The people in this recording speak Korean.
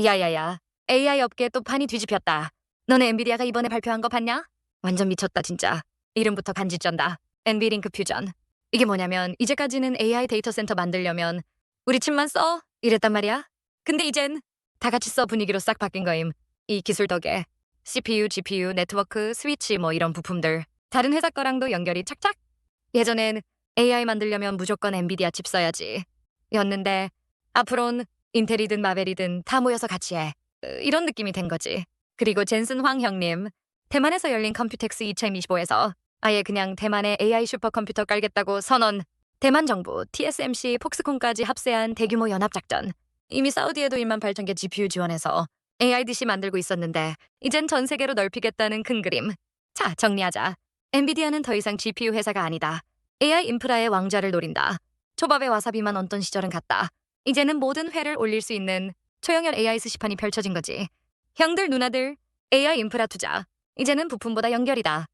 야야야, AI 업계 또 판이 뒤집혔다. 너네 엔비디아가 이번에 발표한 거 봤냐? 완전 미쳤다 진짜. 이름부터 간지 쩐다. 엔비링크 퓨전. 이게 뭐냐면 이제까지는 AI 데이터 센터 만들려면 우리 칩만 써 이랬단 말이야. 근데 이젠 다 같이 써 분위기로 싹 바뀐 거임. 이 기술 덕에 CPU, GPU, 네트워크, 스위치 뭐 이런 부품들 다른 회사 거랑도 연결이 착착. 예전엔 AI 만들려면 무조건 엔비디아 칩 써야지. 였는데 앞으론 인텔이든 마벨이든 다 모여서 같이 해. 으, 이런 느낌이 된 거지. 그리고 젠슨 황 형님, 대만에서 열린 컴퓨텍스 2025에서 아예 그냥 대만에 AI 슈퍼컴퓨터 깔겠다고 선언. 대만 정부, TSMC, 폭스콘까지 합세한 대규모 연합작전. 이미 사우디에도 1만 8천 개 GPU 지원해서 AIDC 만들고 있었는데 이젠 전 세계로 넓히겠다는 큰 그림. 자, 정리하자. 엔비디아는 더 이상 GPU 회사가 아니다. AI 인프라의 왕좌를 노린다. 초밥에 와사비만 얹던 시절은 갔다. 이제는 모든 회를 올릴 수 있는 초영열 AI 스시판이 펼쳐진 거지. 형들 누나들 AI 인프라 투자. 이제는 부품보다 연결이다.